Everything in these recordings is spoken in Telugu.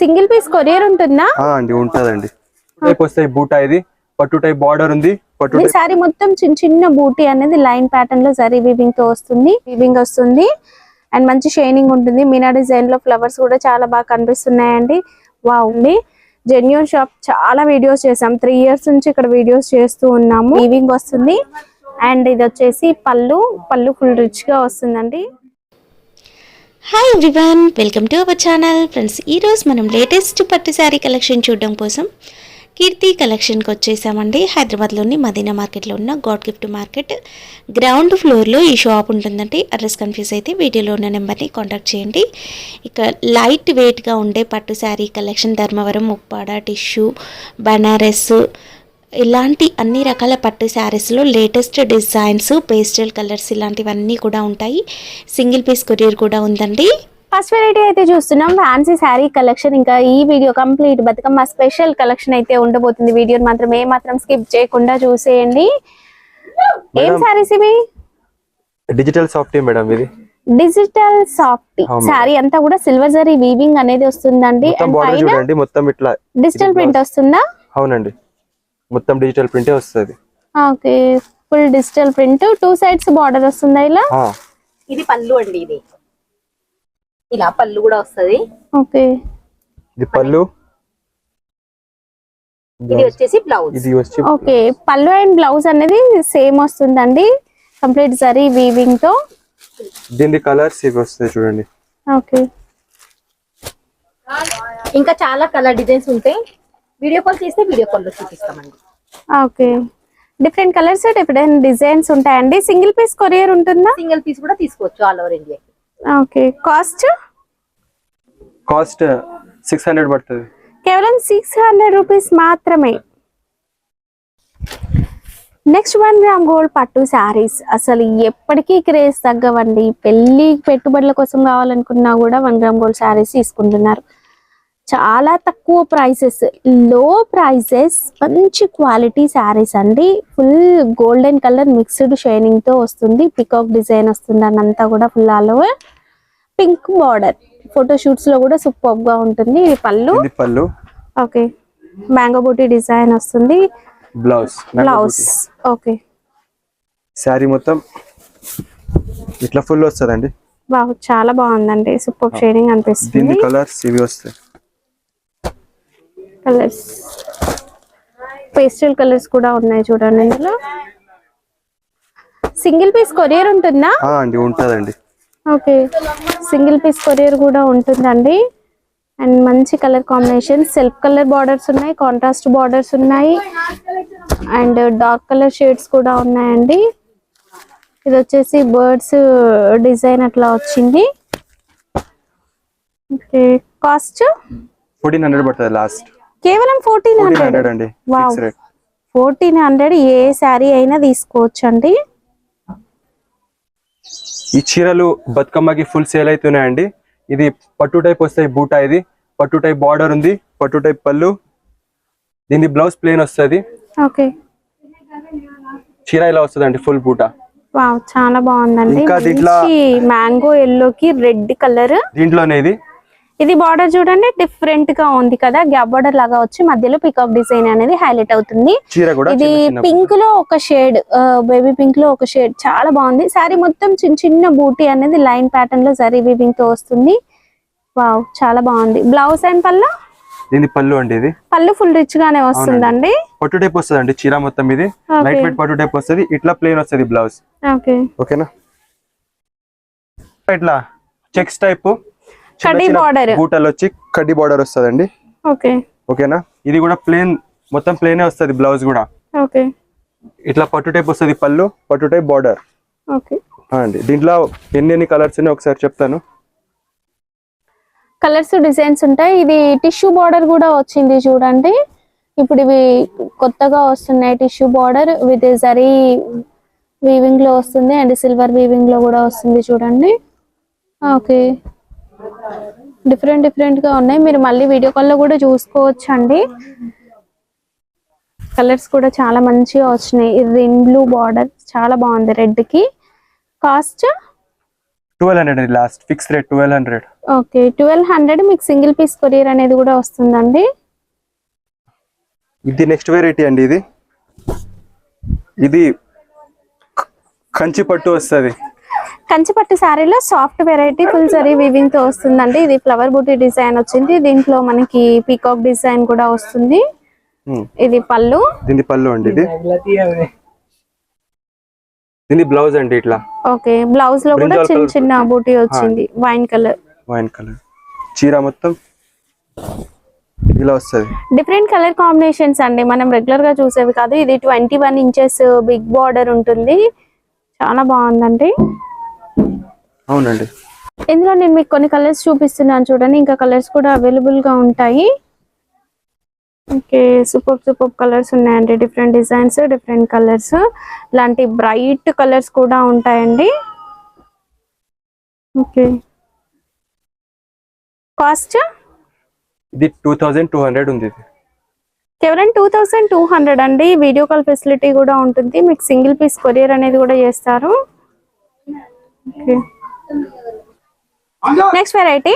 సింగిల్ పీస్ కొరియర్ ఉంటుందా? అండి ఉంటదండి. వస్తాయి బూటా ఇది. పట్టు టైప్ బార్డర్ ఉంది. పట్టు సారీ మొత్తం చిన్న చిన్న బూటీ అనేది లైన్ ప్యాటర్న్లో జరీ వీవింగ్తో వస్తుంది. వీవింగ్ వస్తుంది. అండ్ మంచి షైనింగ్ ఉంటుంది. మీనా డిజైన్లో ఫ్లవర్స్ కూడా చాలా బాగా కనిపిస్తున్నాయండి. బాగుంది జెన్యూన్ షాప్ చాలా వీడియోస్ చేసాం త్రీ ఇయర్స్ నుంచి ఇక్కడ వీడియోస్ చేస్తూ ఉన్నాము. వీవింగ్ వస్తుంది. అండ్ ఇది వచ్చేసి పళ్ళు. పళ్ళు ఫుల్ రిచ్గా వస్తుందండి. Hi everyone welcome to our channel friends ఈరోజు మనం లేటెస్ట్ పట్టు శారీ కలెక్షన్ చూడడం కోసం కీర్తి కలెక్షన్కి వచ్చేసామండి. హైదరాబాద్లోని మదీనా మార్కెట్లో ఉన్న గాడ్ గిఫ్ట్ మార్కెట్. గ్రౌండ్ ఫ్లోర్లో ఈ షాప్ ఉంటుందండి. అడ్రస్ కన్ఫ్యూజ్ అయితే వీడియోలో ఉన్న నెంబర్ని కాంటాక్ట్ చేయండి. ఇక లైట్ వెయిట్గా ఉండే పట్టు saree collection Dharmavaram Uppada tissue Banaras ఇలాంటి అన్ని రకాల పట్టు శారీస్లో లేటెస్ట్ డిజైన్స్ పేస్టల్ కలర్స్ ఇలాంటివన్నీ కూడా ఉంటాయి. సింగిల్ పీస్ కొరియర్ కూడా ఉందండి. ఫస్ట్ వెరైటీ అయితే చూస్తున్నాం. Fancy sari collection. ఇంకా ఈ video complete Bathukamma special collection అయితే ఉండబోతుంది. వీడియోని మాత్రం ఏ మాత్రం స్కిప్ చేయకుండా చూసేయండి. ఏం. శారీస్ ఇవి? డిజిటల్ సాఫ్ట్ మేడం ఇది. Digital soft. శారీ అంతా కూడా సిల్వర్ జరీ వీవింగ్ అనేది వస్తుందండి. మొత్తం అండ్ బార్డర్ పైన చూడండి మొత్తం ఇట్లా డిజిటల్ ప్రింట్. వస్తుందా? అవునండి. మొత్తం డిజిటల్ ప్రింటే వస్తుంది. Okay. Full digital print two sides border వస్తుందా ఇలా? ఇది పళ్ళు అండి ఇది. ఇలా పళ్ళు కూడా వస్తది. ఓకే. ఇది పళ్ళు. ఇది వచ్చేసి బ్లౌజ్ ఇది వచ్చి ఓకే. పళ్ళు అండ్ బ్లౌజ్ అనేది సేమ్ వస్తుందండి. కంప్లీట్ జరీ వీవింగ్తో. దీని కలర్స్ ఇవి వస్తాయి చూడండి. ఓకే. ఇంకా చాలా కలర్ డిజైన్స్ ఉంటాయి. వీడియో కాల్ చేస్తే వీడియో కాల్లో చూపిస్తామండి okay. Different colours different designs ఉంటాయండి? సింగిల్ పీస్ కొరియర్ ఉంటుందా? సింగిల్ పీస్ కూడా తీసుకోవచ్చు all over India okay. Cost? Cost six hundred పడుతుంది. కేవలం సిక్స్ హండ్రెడ్ రూపీస్ మాత్రమే. నెక్స్ట్ వన్ గ్రామ్ గోల్డ్ పట్టు శారీస్. అసలు ఎప్పటికీ క్రేజ్ తగ్గవండి. పెళ్ళి పెట్టుబడుల కోసం కావాలనుకున్నా కూడా వన్ గ్రామ్ గోల్డ్ శారీస్ తీసుకుంటున్నారు. చాలా తక్కువ ప్రైసెస్లో ప్రైసెస్ మంచి క్వాలిటీ శారీస్ అండి. ఫుల్ గోల్డెన్ కలర్ మిక్స్డ్ షైనింగ్తో వస్తుంది. పికాక్ డిజైన్ వస్తుంది. అని అంతా కూడా full all over pink border photo షూట్స్లో కూడా సూపర్గా ఉంటుంది. ఇది పళ్ళు. ఇది పళ్ళు. ఓకే మ్యాంగో బూటీ డిజైన్ వస్తుంది. బ్లౌజ్ బ్లౌజ్ ఓకే శారీ మొత్తం ఇట్లా ఫుల్ వస్తుందండి. బాగు చాలా బాగుందండి. సూపర్ షేడింగ్ దీని అనిపిస్తుంది. కలర్స్ ఇవి వస్తాయి. కలర్స్. పేస్టల్ కలర్స్ కూడా ఉన్నాయి చూడండి ఇందులో. సింగిల్ పీస్ కొరియర్ ఉంటుందా? ఆ అండి ఉంటదండి. ఓకే. సింగిల్ పీస్ కొరియర్ కూడా ఉంటుందండి. అండ్ మంచి colour combination. Self colour borders ఉన్నాయి కాంట్రాస్ట్ బార్డర్స్ ఉన్నాయి. అండ్ డార్క్ కలర్ షేడ్స్ కూడా ఉన్నాయండి. ఇది వచ్చేసి బర్డ్స్ డిజైన్ అట్లా వచ్చింది. ఓకే. కాస్ట్? ఫోర్టీన్ హండ్రెడ్ పడుతుంది లాస్ట్. కేవలం ఫోర్టీన్ హండ్రెడ్ అండి ఫోర్టీన్ హండ్రెడ్ ఏ శారీ అయినా తీసుకోవచ్చు అండి ఈ చీరలు బతుకమ్మకి ఫుల్ సేల్ అవుతున్నాయండి ఇది పట్టు టైప్ వస్తాయి బూటా ఇది. పట్టు టైప్ బార్డర్ ఉంది పట్టు టైప్ పళ్ళు. దీని బ్లౌజ్ ప్లేన్ వస్తుంది. ఓకే. చీర ఇలా వస్తుంది ఫుల్ బూటా? చాలా బాగుందండి. ఇంకా దీంట్లో- మంచి మ్యాంగో ఎల్లోకి రెడ్ కలర్ దీంట్లోనే ఇది. ఇది బార్డర్ చూడండి డిఫరెంట్గా ఉంది కదా గ్యాప్ బార్డర్ లాగా వచ్చి మధ్యలో పికాక్ డిజైన్ అనేది హైలైట్ అవుతుంది. ఇది పింక్లో ఒక షేడ్ బేబీ పింక్లో ఒక షేడ్ చాలా బాగుంది. సారీ మొత్తం చిన్న చిన్న బూటీ అనేది లైన్ ప్యాటర్న్లో జరీ వీవింగ్తో వస్తుంది. వావ్ చాలా బాగుంది. బ్లౌజ్ అండ్ పల్ల దీని పళ్ళు అండి ఇది. పళ్ళు ఫుల్ రిచ్ గానే వస్తుందండి. పట్టు టైప్ వస్తుంది చీర మొత్తం ఇది. లైట్ వెయిట్ పట్టు టైప్ వస్తుంది ఇట్లా ప్లేన్ వస్తుంది బ్లౌజ్ ఓకే ఓకేనా ఇట్లా చెక్స్ టైప్ border. బూటలు వచ్చి కడ్డీ బార్డర్ వస్తుందండి. ఓకే. ఓకేనా? ఇది కూడా ప్లేన్ మొత్తం ప్లేనే వస్తుంది బ్లౌజ్ కూడా. ఓకే. ఇట్లా పట్టు టైప్ వస్తుంది పళ్ళు పట్టు టైప్ బార్డర్. ఓకే. అండి దీంట్లో ఎన్ని ఎన్ని కలర్స్ ఉన్నాయో ఒకసారి చెప్తాను. కలర్స్ డిజైన్స్ ఉంటాయి. ఇది టిష్యూ బార్డర్ కూడా వచ్చింది చూడండి. ఇప్పుడు ఇవి కొత్తగా వస్తున్నాయి టిష్యూ బార్డర్ విత్ జరీ వీవింగ్లో వస్తుంది అండ్ సిల్వర్ వీవింగ్లో కూడా వస్తుంది చూడండి. ఓకే. డిఫరెంట్ డిఫరెంట్గా ఉన్నాయి. మీరు మళ్ళీ వీడియో కాల్లో కూడా చూసుకోవచ్చు అండి కలర్స్ కూడా చాలా మంచిగా వచ్చినాయి. ఇది ఇన్ బ్లూ బార్డర్. చాలా బాగుంది రెడ్కి cost? Twelve hundred last. Fix rate twelve hundred. Okay. Twelve hundred మీకు సింగిల్ పీస్ కొరియర్ అనేది కూడా వస్తుందండి. ఇది నెక్స్ట్ వెరైటీ అండి ఇది. ఇది కంచి పట్టు వస్తుంది. కంచిపట్టు శారీలో సాఫ్ట్ వెరైటీ ఫుల్ జరీ వీవింగ్తో వస్తుందండి. ఇది ఫ్లవర్ బూటీ డిజైన్ వచ్చింది. దీంట్లో మనకి పీకాక్ డిజైన్ కూడా వస్తుంది. ఇది పళ్ళు. దీని పళ్ళు అండి ఇది? దీని బ్లౌజ్ అండి ఇట్లా? ఓకే. బ్లౌజ్లో కూడా చిన్న. చిన్న బూటీ వచ్చింది. వైన్ కలర్ వైన్ కలర్ చీర మొత్తం ఇలా వస్తుంది. డిఫరెంట్ కలర్ కాంబినేషన్స్ అండి. మనం రెగ్యులర్గా చూసేవి కాదు. ఇది twenty one inches big border ఉంటుంది. చాలా బాగుందండి. అవునండి. ఇందులో నేను మీకు కొన్ని కలర్స్ చూపిస్తున్నాను చూడండి. ఇంకా కలర్స్ కూడా అవైలబుల్గా ఉంటాయి. ఓకే సూపర్ సూపర్ కలర్స్ ఉన్నాయండి. డిఫరెంట్ డిజైన్స్ డిఫరెంట్ కలర్స్ ఇలాంటి బ్రైట్ కలర్స్ కూడా ఉంటాయండి. ఓకే. కాస్ట్ ఇది టూ థౌజండ్ టూ హండ్రెడ్ ఉంది కేవలం టూ థౌసండ్ టూ హండ్రెడ్ అండి. వీడియో కాల్ ఫెసిలిటీ కూడా ఉంటుంది. మీకు సింగిల్ పీస్ కొరియర్ అనేది కూడా చేస్తారు. నెక్స్ట్ వెరైటీ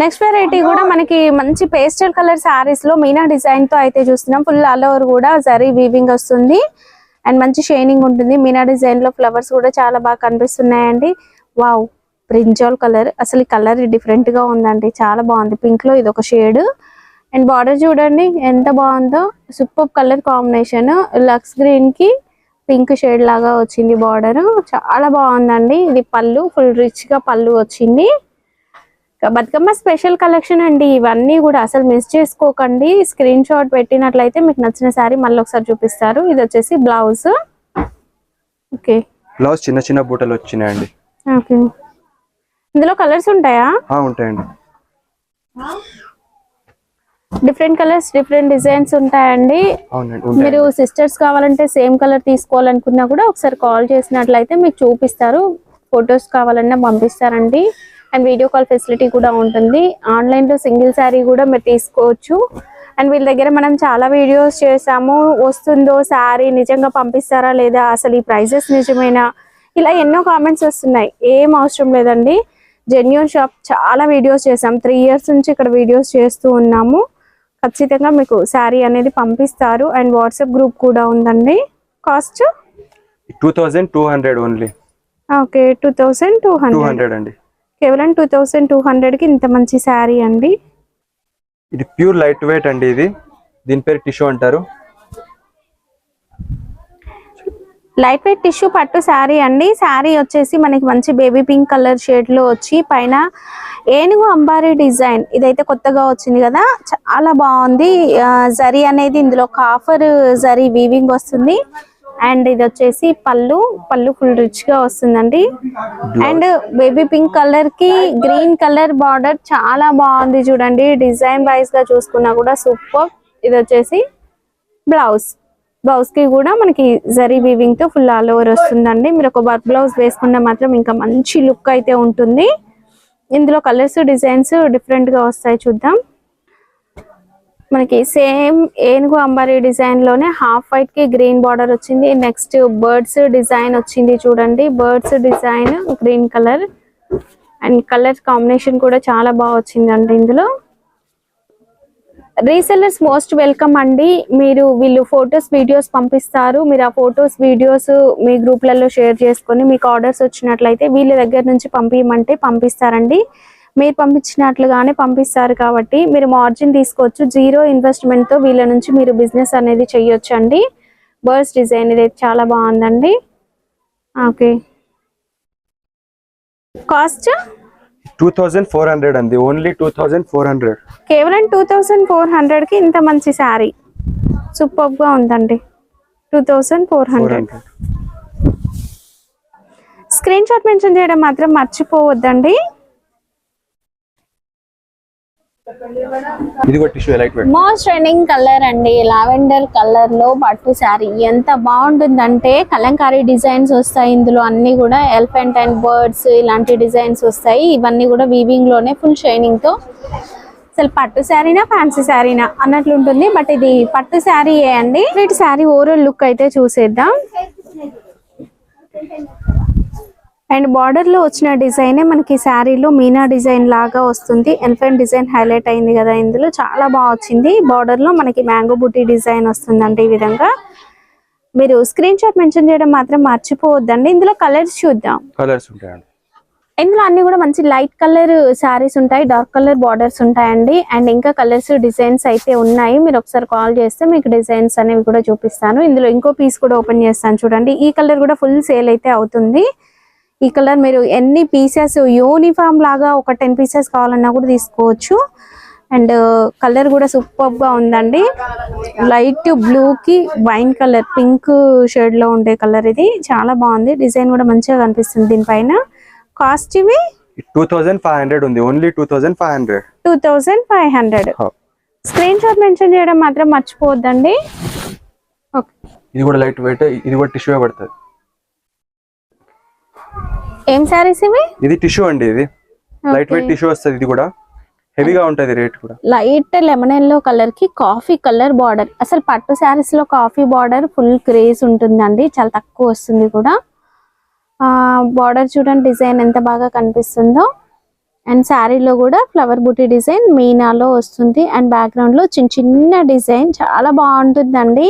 నెక్స్ట్ వెరైటీ కూడా మనకి మంచి పేస్టల్ కలర్ శారీస్లో మీనా డిజైన్తో అయితే చూస్తున్నాం. ఫుల్ ఆల్ ఓవర్ కూడా జరీ వీవింగ్ వస్తుంది. అండ్ మంచి షైనింగ్ ఉంటుంది. మీనా డిజైన్లో ఫ్లవర్స్ కూడా చాలా బాగా కనిపిస్తున్నాయండి. వావ్ బ్రింజాల్ కలర్ అసలు ఈ కలర్ డిఫరెంట్గా ఉందండి. చాలా బాగుంది. పింక్లో ఇది ఒక షేడ్ అండ్ బార్డర్ చూడండి ఎంత బాగుందో. సూపర్ కలర్ కాంబినేషన్ లక్స్ గ్రీన్కి పింక్ షేడ్ లాగా వచ్చింది బార్డర్. చాలా బాగుందండి. ఇది పళ్ళు ఫుల్ రిచ్గా పళ్ళు వచ్చింది. బతుకమ్మ స్పెషల్ కలెక్షన్ అండి. ఇవన్నీ కూడా అసలు మిస్ చేసుకోకండి. స్క్రీన్ షాట్ పెట్టినట్లయితే మీకు నచ్చిన శారీ మళ్ళీ ఒకసారి చూపిస్తారు. ఇది వచ్చేసి బ్లౌజ్. ఓకే. బ్లౌజ్ చిన్న చిన్న బూటలు వచ్చినాయండి. ఓకే. ఇందులో కలర్స్ ఉంటాయా? ఉంటాయండి. డిఫరెంట్ కలర్స్ డిఫరెంట్ డిజైన్స్ ఉంటాయండి. మీరు సిస్టర్స్ కావాలంటే సేమ్ కలర్ తీసుకోవాలనుకున్నా కూడా ఒకసారి కాల్ చేసినట్లయితే మీకు చూపిస్తారు. ఫొటోస్ కావాలన్నా పంపిస్తారండి. అండ్ వీడియో కాల్ ఫెసిలిటీ కూడా ఉంటుంది. ఆన్లైన్లో సింగిల్ శారీ కూడా మీరు తీసుకోవచ్చు. అండ్ వీళ్ళ దగ్గర మనం చాలా వీడియోస్ చేసాము వస్తుందో శారీ నిజంగా పంపిస్తారా లేదా అసలు ఈ ప్రైజెస్ నిజమేనా? ఇలా ఎన్నో కామెంట్స్ వస్తున్నాయి. ఏం అవసరం లేదండి. జెన్యున్ షాప్ చాలా వీడియోస్ చేసాం త్రీ ఇయర్స్ నుంచి ఇక్కడ వీడియోస్ చేస్తూ ఉన్నాము. ఖచ్చితంగా మీకు శారీ అనేది పంపిస్తారు. అండ్ వాట్సాప్ గ్రూప్ కూడా ఉందండి. Cost? Two thousand two hundred only. Okay two thousand two hundred. అండి. కేవలం టూ థౌసండ్ టూ హండ్రెడ్కి ఇంత మంచి శారీ అండి. ఇది ప్యూర్ లైట్ వెయిట్ అండి ఇది. దీని పేరు టిష్యూ అంటారు. లైట్ వెయిట్ టిష్యూ పట్టు శారీ అండి. శారీ వచ్చేసి మనకి మంచి బేబీ పింక్ కలర్ షేడ్లో వచ్చి పైన ఏనుగు అంబారీ డిజైన్. ఇదైతే కొత్తగా వచ్చింది కదా. చాలా బాగుంది. జరీ అనేది ఇందులో కాఫర్ జరీ వీవింగ్ వస్తుంది. అండ్ ఇది వచ్చేసి పళ్ళు. పళ్ళు ఫుల్ రిచ్గా వస్తుందండి. అండ్ బేబీ పింక్ కలర్కి గ్రీన్ కలర్ బార్డర్ చాలా బాగుంది చూడండి. డిజైన్ వైజ్గా చూసుకున్నా కూడా సూపర్. ఇది వచ్చేసి బ్లౌజ్ బ్లౌజ్కి కూడా మనకి జరీ వీవింగ్తో ఫుల్ ఆల్ ఓవర్ వస్తుందండి. మీరు ఒక వర్క్ బ్లౌజ్ వేసుకుంటే మాత్రం ఇంకా మంచి లుక్ అయితే ఉంటుంది. ఇందులో కలర్స్ డిజైన్స్ డిఫరెంట్గా వస్తాయి చూద్దాం. మనకి సేమ్ ఏనుగు అంబారీ డిజైన్లోనే హాఫ్ వైట్కి గ్రీన్ బార్డర్ వచ్చింది. నెక్స్ట్ బర్డ్స్ డిజైన్ వచ్చింది చూడండి. Birds design green colour. And colour combination కూడా చాలా బాగా వచ్చిందండి ఇందులో. రీసెల్లర్స్ మోస్ట్ వెల్కమ్ అండి. మీరు వీళ్ళు ఫొటోస్ వీడియోస్ పంపిస్తారు. మీరు ఆ ఫొటోస్ వీడియోస్ మీ గ్రూప్లలో షేర్ చేసుకొని మీకు ఆర్డర్స్ వచ్చినట్లయితే వీళ్ళ దగ్గర నుంచి పంపించమంటే పంపిస్తారండి. మీరు పంపించినట్లుగానే పంపిస్తారు కాబట్టి మీరు మార్జిన్ తీసుకోవచ్చు. జీరో ఇన్వెస్ట్మెంట్తో వీళ్ళ నుంచి మీరు బిజినెస్ అనేది చేయొచ్చు అండి బర్డ్స్ డిజైన్ ఇది చాలా బాగుందండి. Okay cost two thousand four hundred అండి only two thousand four hundred. కేవలం టూ థౌసండ్ ఫోర్ హండ్రెడ్కి ఇంత మంచి శారీ. సూపర్గా ఉందండి. Two four hundred. Hundred. Screenshot mention చేయడం మాత్రం మర్చిపోవద్దండి. మోస్ట్ ట్రెండింగ్ కలర్ అండి లావెండర్ కలర్లో పట్టు శారీ ఎంత బాగుంటుందంటే కలంకారీ డిజైన్స్ వస్తాయి ఇందులో. అన్ని కూడా ఎలిఫెంట్ అండ్ బర్డ్స్ ఇలాంటి డిజైన్స్ వస్తాయి. ఇవన్నీ కూడా వీవింగ్లోనే ఫుల్ షైనింగ్తో. అసలు పట్టు శారీనా ఫ్యాన్సీ శారీనా అన్నట్లు ఉంటుంది. బట్ ఇది పట్టు శారీ అండి. వీటి శారీ ఓవరాల్ లుక్ అయితే చూసేద్దాం. అండ్ బార్డర్లో వచ్చిన డిజైన్ మనకి శారీలో మీనా డిజైన్ లాగా వస్తుంది. ఎలిఫెంట్ డిజైన్ హైలైట్ అయింది కదా ఇందులో. చాలా బాగా వచ్చింది. బార్డర్లో మనకి మ్యాంగో బుటీ డిజైన్ వస్తుందండి ఈ విధంగా. మీరు స్క్రీన్ షాట్ మెన్షన్ చేయడం మాత్రం మర్చిపోవద్దండి. ఇందులో కలర్స్ చూద్దాం. కలర్స్ ఉంటాయండి. ఇందులో అన్ని కూడా మంచి లైట్ కలర్ శారీస్ ఉంటాయి. డార్క్ కలర్ బార్డర్స్ ఉంటాయండి. అండ్ ఇంకా కలర్స్ డిజైన్స్ అయితే ఉన్నాయి. మీరు ఒకసారి కాల్ చేస్తే మీకు డిజైన్స్ అనేవి కూడా చూపిస్తాను. ఇందులో ఇంకో పీస్ కూడా ఓపెన్ చేస్తాను. చూడండి. ఈ కలర్ కూడా ఫుల్ సేల్ అయితే అవుతుంది. ఈ కలర్ మీరు ఎన్ని పీసెస్ యూనిఫామ్ లాగా ఒక టెన్ పీసెస్ కావాలన్నా కూడా తీసుకోవచ్చు. అండ్ కలర్ కూడా సూపర్గా ఉందండి. లైట్ బ్లూ కి వైన్ కలర్ పింక్ షేడ్లో ఉండే కలర్ ఇది. చాలా బాగుంది. డిజైన్ కూడా మంచిగా కనిపిస్తుంది దీనిపైన. కాస్ట్ ఇవి? టూ థౌజండ్ ఫైవ్ హండ్రెడ్ ఉంది. Only two thousand five hundred. Two thousand five hundred. Screenshot mention చేయడం మాత్రం మర్చిపోవద్దండి. ఓకే. ఇది కూడా లైట్ వెయిట్ ఇది కూడా టిష్యూ పడుతుంది. ఏం శారీస్ ఇవి? ఇది టిష్యూ అండి ఇది. లైట్ వెయిట్ టిష్యూ వస్తుంది ఇది కూడా. హెవీగా ఉంటది రేట్ కూడా. లైట్ లెమన్ ఎల్లో కలర్కి కాఫీ కలర్ బార్డర్ అసలు పట్టు శారీస్లో కాఫీ బార్డర్ ఫుల్ క్రేజ్ ఉంటుందండి. చాలా తక్కువ వస్తుంది కూడా. బార్డర్ చూడండి డిజైన్ ఎంత బాగా కనిపిస్తుందో. అండ్ శారీలో కూడా ఫ్లవర్ బూటీ డిజైన్ మీనాలో వస్తుంది. అండ్ బ్యాక్గ్రౌండ్లో చిన్న చిన్న డిజైన్ చాలా బాగుంటుందండి.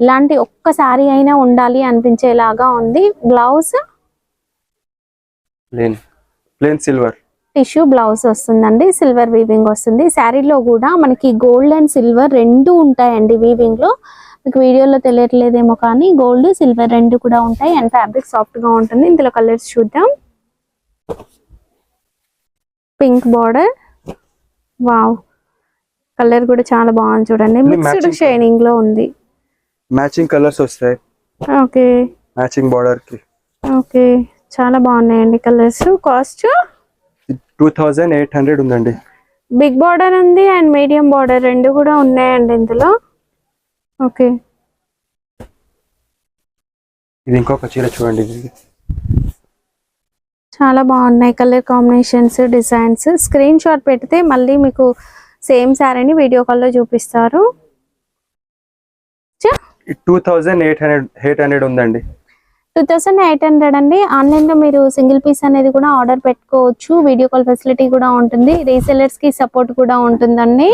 ఇలాంటి ఒక్క శారీ అయినా ఉండాలి అనిపించేలాగా ఉంది. Blouse plain plain silver tissue blouse వస్తుందండి సిల్వర్ వీవింగ్ వస్తుంది. శారీలో కూడా మనకి గోల్డ్ అండ్ సిల్వర్ రెండు ఉంటాయండి వీవింగ్లో. మీకు వీడియోలో తెలియట్లేదేమో కానీ గోల్డ్ సిల్వర్ రెండు కూడా ఉంటాయి అండ్ ఫ్యాబ్రిక్ సాఫ్ట్గా ఉంటుంది. ఇందులో కలర్స్ చూద్దాం. పింక్ బార్డర్ వావ్ కలర్ కూడా చాలా బాగుంది చూడండి. మిక్స్డ్ షైనింగ్లో ఉంది. మ్యాచింగ్ కలర్స్ వస్తాయి. ఓకే మ్యాచింగ్ బార్డర్కి. ఓకే చాలా బాగున్నాయండి colours. Cost? Two thousand eight hundred ఉందండి. బిగ్ బార్డర్ ఉంది అండ్ మీడియం బార్డర్ రెండు కూడా ఉన్నాయండి ఇందులో. ఓకే. ఇది ఇంకొక చీర చూడండి. చాలా బాగున్నాయి colour combinations designs. Screenshot పెడితే మళ్ళీ మీకు సేమ్ శారీని వీడియో కాల్లో చూపిస్తారు. Two thousand eight hundred eight hundred ఉందండి. టూ థౌసండ్ ఎయిట్ హండ్రెడ్ అండి. ఆన్లైన్లో మీరు సింగిల్ పీస్ అనేది కూడా ఆర్డర్ పెట్టుకోవచ్చు. వీడియో కాల్ ఫెసిలిటీ కూడా ఉంటుంది. రీసెలర్స్కి సపోర్ట్ కూడా ఉంటుందండి.